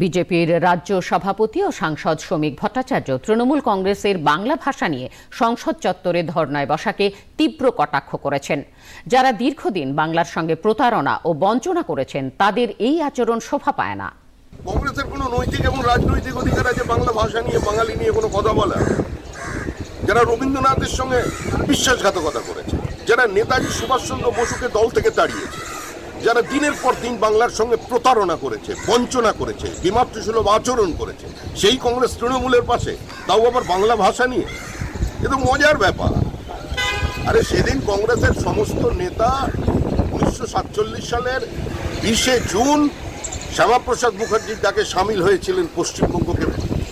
বিজেপির রাজ্য সভাপতি ও সাংসদ শ্রমিক ভট্টাচার্য তৃণমূল কংগ্রেসের বাংলা ভাষা নিয়ে সংসদ চত্বরে ধর্নায় বসাকে তীব্র কটাক্ষ করেছেন। যারা দীর্ঘদিন বাংলার সঙ্গে প্রতারণা ও বঞ্চনা করেছেন, তাদের এই আচরণ শোভা পায় না। কংগ্রেসের কোনো নৈতিক এবং রাজনৈতিক অধিকার আছে বাংলা ভাষা নিয়ে, বাঙালি নিয়ে কোনো কথা বলা? যারা রবীন্দ্রনাথের সঙ্গে বিশ্বাসঘাতকতা করেছে, যারা নেতাজি সুভাষচন্দ্র বসুকে দল থেকে তাড়িয়েছে যারা দিনের পর দিন বাংলার সঙ্গে প্রতারণা করেছে, বঞ্চনা করেছে বিমাতৃসুলভ আচরণ করেছে, সেই কংগ্রেস তৃণমূলের পাশে, তাও আবার বাংলা ভাষা নিয়ে। এ তো মজার ব্যাপার। আরে সেদিন কংগ্রেসের সমস্ত নেতা উনিশশো সাতচল্লিশ সালের বিশে জুন শ্যামাপ্রসাদ মুখার্জির ডাকে সামিল হয়েছিলেন পশ্চিমবঙ্গকে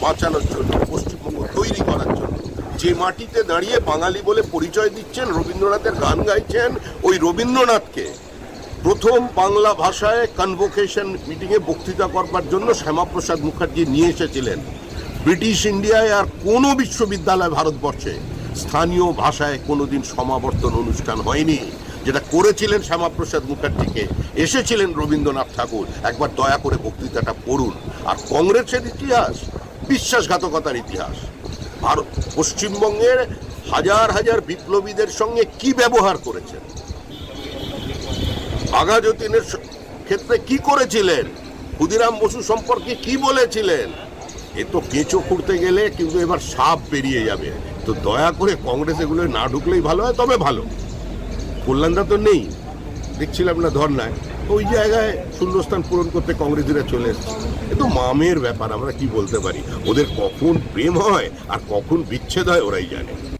বাঁচানোর জন্য, পশ্চিমবঙ্গ তৈরি করার জন্য। যে মাটিতে দাঁড়িয়ে বাঙালি বলে পরিচয় দিচ্ছেন, রবীন্দ্রনাথের গান গাইছেন ওই রবীন্দ্রনাথকে। প্রথম বাংলা ভাষায় কনভোকেশন মিটিংয়ে বক্তৃতা করবার জন্য শ্যামাপ্রসাদ মুখার্জি নিয়ে এসেছিলেন। ব্রিটিশ ইন্ডিয়ায় আর কোনো বিশ্ববিদ্যালয় ভারতবর্ষে স্থানীয় ভাষায় কোনোদিন সমাবর্তন অনুষ্ঠান হয়নি। যেটা করেছিলেন শ্যামাপ্রসাদ মুখার্জিকে, এসেছিলেন রবীন্দ্রনাথ ঠাকুর। একবার দয়া করে বক্তৃতাটা পড়ুন। আর কংগ্রেসের ইতিহাস, বিশ্বাসঘাতকতার ইতিহাস। ভারত পশ্চিমবঙ্গের হাজার হাজার বিপ্লবীদের সঙ্গে কি ব্যবহার করেছেন? বাঘা যতীনের ক্ষেত্রে কি করেছিলেন? ক্ষুদিরাম বসু সম্পর্কে কি বলেছিলেন? এ তো কেঁচো খুঁড়তে গেলে কিন্তু এবার সাপ বেরিয়ে যাবে। তো দয়া করে কংগ্রেস এগুলো না ঢুকলেই ভালো হয়, তবে ভালো। কল্যাণদা তো নেই। দেখছিলাম না ধর্নায়। ওই জায়গায় শূন্যস্থান পূরণ করতে কংগ্রেসীরা চলে এসছে। তো মামের ব্যাপার, আমরা কি বলতে পারি? ওদের কখন প্রেম হয় আর কখন বিচ্ছেদ হয় ওরাই জানে।